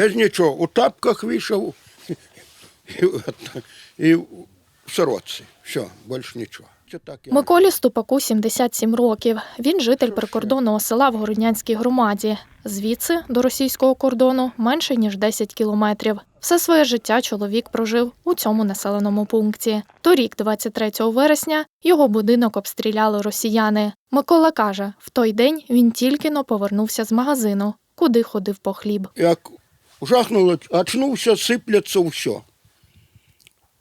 Без нічого. У тапках вийшов і, і в сорочці. Все, більше нічого. Миколі Ступаку 77 років. Він житель прикордонного села в Городнянській громаді. Звідси до російського кордону менше ніж 10 кілометрів. Все своє життя чоловік прожив у цьому населеному пункті. Торік, 23 вересня, його будинок обстріляли росіяни. Микола каже, в той день він тільки но повернувся з магазину, куди ходив по хліб. Як жахнуло, очнувся, сипляться все.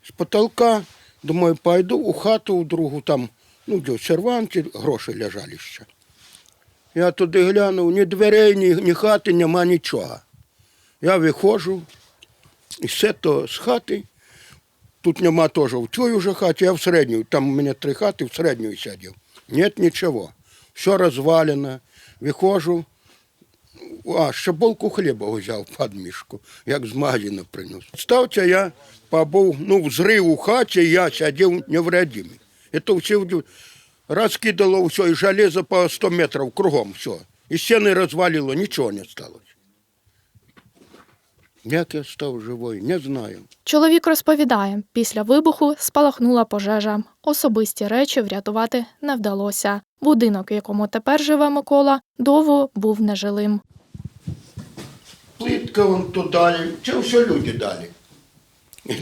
З потолка, думаю, пойду у хату у другу, там, ну, де серванті гроші лежали ще. Я туди глянув, ні дверей, ні, ні хати, нема нічого. Я виходжу, і все то з хати. Тут нема теж в цій вже хаті, я в середню. Там у мене три хати, в середню сидів. Нет нічого. Все розвалено. Виходжу, а, ще булку хліба взяв під мішку, як з магазину приніс. Стався я побув, ну, взрив у хаті, я сидів невредимий. І то вд- розкидало все, і железо по 100 метрів кругом все. І стіни розвалило, нічого не сталося. Як я став живий, не знаю. Чоловік розповідає, після вибуху спалахнула пожежа. Особисті речі врятувати не вдалося. Будинок, в якому тепер живе Микола, довго був нежилим. Плитка вон то дали, це все люди дали.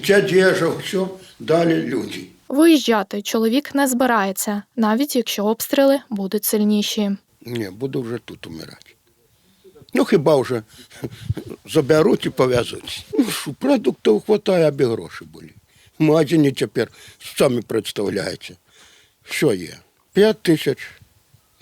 Ця одежа, все дали люди. Виїжджати чоловік не збирається, навіть якщо обстріли будуть сильніші. Ні, буду вже тут умирати. Ну, хіба вже заберуть і пов'язуть. Ну, що, продуктів вистачає, аби гроші були. В магазині тепер самі представляєте, що є. П'ять тисяч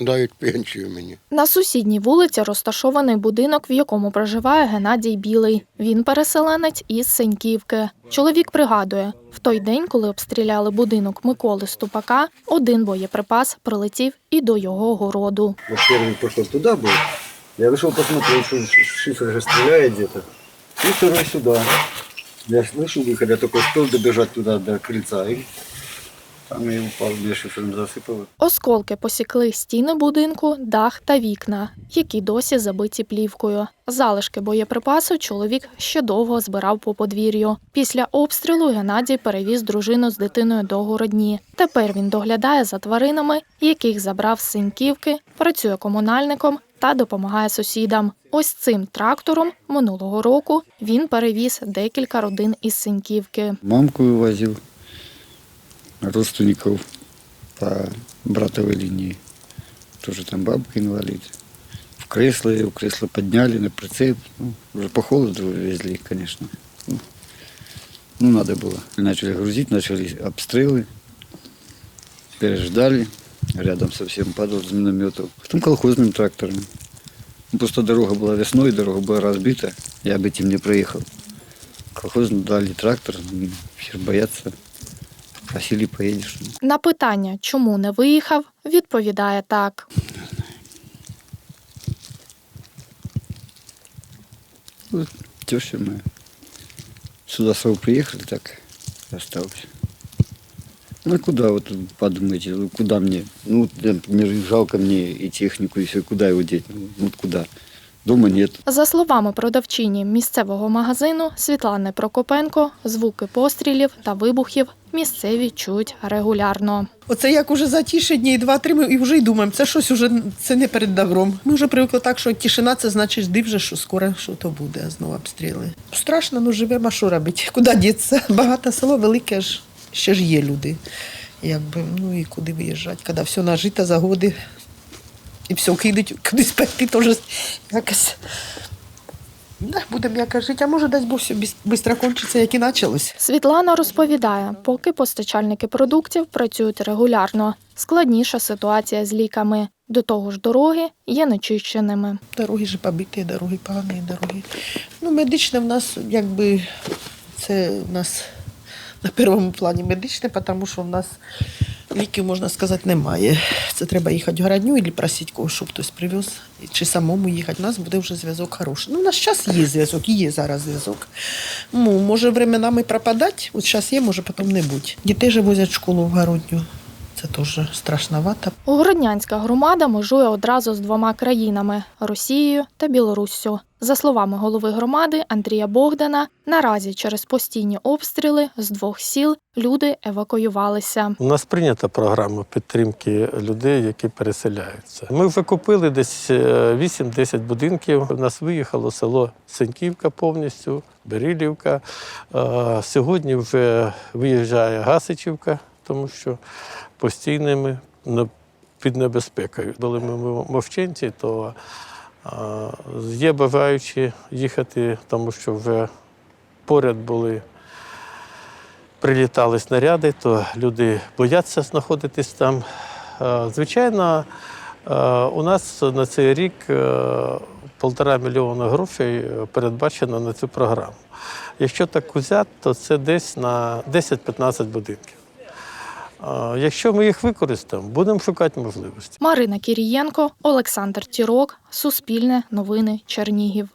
дають пенсію мені. На сусідній вулиці розташований будинок, в якому проживає Геннадій Білий. Він переселенець із Сеньківки. Чоловік пригадує, в той день, коли обстріляли будинок Миколи Ступака, один боєприпас прилетів і до його городу. Вот первый пошел туда был. Я вышел посмотреть, что шифер же стреляет где-то. И второй сюда. Я слышу выход, я только успел добежать туда до крыльца. Там и упал, мне шифером засыпало. Осколки посікли стіни будинку, дах та вікна, які досі забиті плівкою. Залишки боєприпасу чоловік ще довго збирав по подвір'ю. Після обстрілу Геннадій перевіз дружину з дитиною до городні. Тепер він доглядає за тваринами, яких забрав з синьківки, працює комунальником та допомагає сусідам. Ось цим трактором минулого року він перевіз декілька родин із синьківки. Мамку вывозил, родственников по братовой линии. Тоже там бабка инвалид. В кресло, ее в кресло подняли на прицеп. Ну, уже по холоду везли, конечно. Ну, ну, надо было. Начали грузить, начали обстрелы. Переждали. Рядом совсем падал с минометов. Потом колхозным трактором. Ну, Просто дорога была весной, дорога была разбита. Я бы этим не проехал. Колхозно дали трактор, ну, все ж боятся. Просили, поедешь. На питання, чому не виїхав, відповідає так. Вот теща моя. Сюда сразу приехали, так остался. Ну а куда вот подумайте, ну, куда мне? Ну, например, жалко мне и технику, и все, куда его деть? Ну, куда? Дома нет. За словами продавчині місцевого магазину Світлани Прокопенко, звуки пострілів та вибухів місцеві чують регулярно. Оце як уже за затіше дні, два-три, ми і вже й думаємо, це щось уже це не перед добром. Ми вже привикли так, що тишина це значить жди вже, що скоро що то буде, знову обстріли. Страшно, ну живемо, а що робити? Куди діться? Багато село велике ж, ще ж є люди. Якби, ну і куди виїжджати, коли все нажито, загоди, і все кидають, кудись пекти теж якось. Да, будемо якось жити, а може десь бо все швидко кончиться, як і почалось. Світлана розповідає, поки постачальники продуктів працюють регулярно, складніша ситуація з ліками. До того ж, дороги є нечищеними. Дороги ж побиті, дороги погані, дороги. Ну, медичне в нас, якби, це в нас на першому плані медичне, тому що в нас ліків, можна сказати, немає. Це треба їхати в городню і просити когось, щоб хтось привез, чи самому їхати. У нас буде вже зв'язок хороший. Ну, у нас зараз є зв'язок, є зараз зв'язок. Ну, може временами пропадати, от зараз є, може потім не бути. Дітей же возять в школу в городню. Це теж страшновато. Городнянська громада межує одразу з двома країнами Росією та Білоруссю. За словами голови громади Андрія Богдана, наразі через постійні обстріли з двох сіл люди евакуювалися. У нас прийнята програма підтримки людей, які переселяються. Ми вже купили десь е, 8-10 будинків. У нас виїхало село Сеньківка повністю, Берилівка. Е, Сьогодні вже виїжджає Гасичівка, тому що постійними під небезпекою. Коли ми мовченці, то є бажаючі їхати, тому що вже поряд були прилітали снаряди, то люди бояться знаходитись там. Звичайно, у нас на цей рік полтора мільйона грошей передбачено на цю програму. Якщо так взяти, то це десь на 10-15 будинків. Якщо ми їх використаємо, будемо шукати можливості. Марина Кірієнко, Олександр Тірок, Суспільне, Новини, Чернігів.